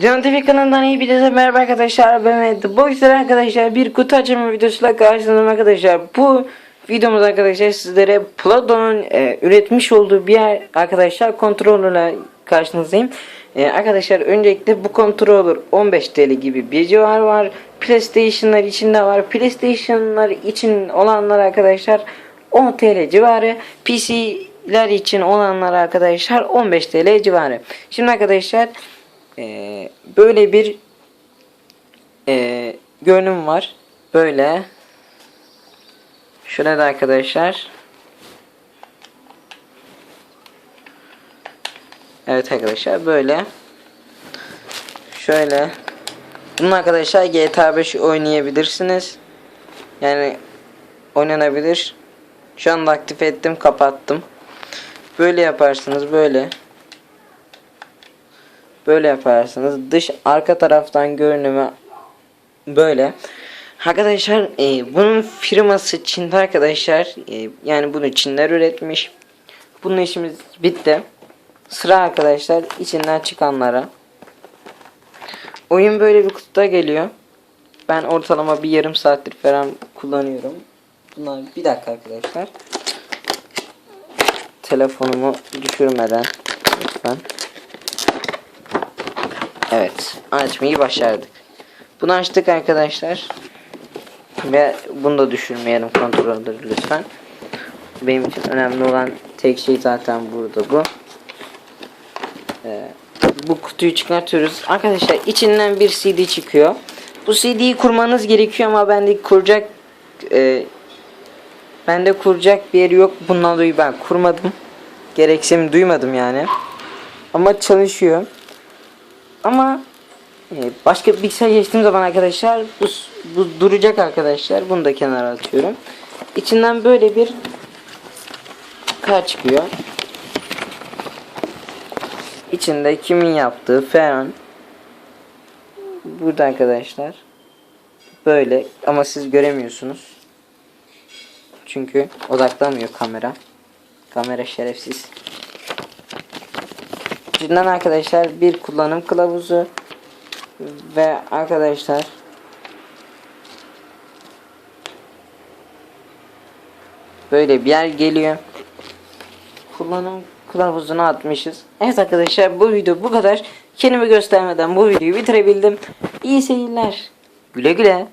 Can TV kanalından iyi bir merhaba arkadaşlar ben. Bu yüzden arkadaşlar bir kutu açımı videosuyla karşınızdayım arkadaşlar. Bu videomuz arkadaşlar sizlere Platon'un e, üretmiş olduğu bir yer arkadaşlar kontrolörle karşınızdayım. E, arkadaşlar öncelikle bu kontrolör 15 TL gibi bir civar var. PlayStation'lar içinde var. PlayStation'lar için olanlar arkadaşlar 10 TL civarı. PC'ler için olanlar arkadaşlar 15 TL civarı. Şimdi arkadaşlar ee, böyle bir ee, görünüm var. Böyle. Şurada arkadaşlar. Evet arkadaşlar böyle. Şöyle. Bunun arkadaşlar GTA 5 oynayabilirsiniz. Yani oynanabilir. Şu anda aktif ettim kapattım. Böyle yaparsınız böyle. Böyle yaparsınız. Dış arka taraftan görünümü böyle. Arkadaşlar e, bunun firması Çin'de arkadaşlar. E, yani bunu Çinler üretmiş. Bunun işimiz bitti. Sıra arkadaşlar içinden çıkanlara. Oyun böyle bir kutuda geliyor. Ben ortalama bir yarım saattir falan kullanıyorum. Bunlar bir dakika arkadaşlar. Telefonumu düşürmeden lütfen. Evet açmayı başardık. Bunu açtık arkadaşlar. Ve bunu da düşürmeyelim kontrolleri lütfen. Benim için önemli olan tek şey zaten burada bu. Ee, bu kutuyu çıkartıyoruz. Arkadaşlar içinden bir CD çıkıyor. Bu CD'yi kurmanız gerekiyor ama bende kuracak e, bende kuracak bir yeri yok. Bundan dolayı ben kurmadım. Gereksinim duymadım yani. Ama çalışıyor. Ama e, başka bir bilgisayar geçtiğim zaman arkadaşlar bu, bu duracak arkadaşlar. Bunu da kenara atıyorum. İçinden böyle bir kart çıkıyor. İçinde kimin yaptığı falan. Burada arkadaşlar. Böyle ama siz göremiyorsunuz. Çünkü odaklamıyor kamera. Kamera şerefsiz. Cidden arkadaşlar bir kullanım kılavuzu ve arkadaşlar böyle bir yer geliyor. Kullanım kılavuzunu atmışız. Evet arkadaşlar bu video bu kadar. Kendimi göstermeden bu videoyu bitirebildim. İyi seyirler. Güle güle.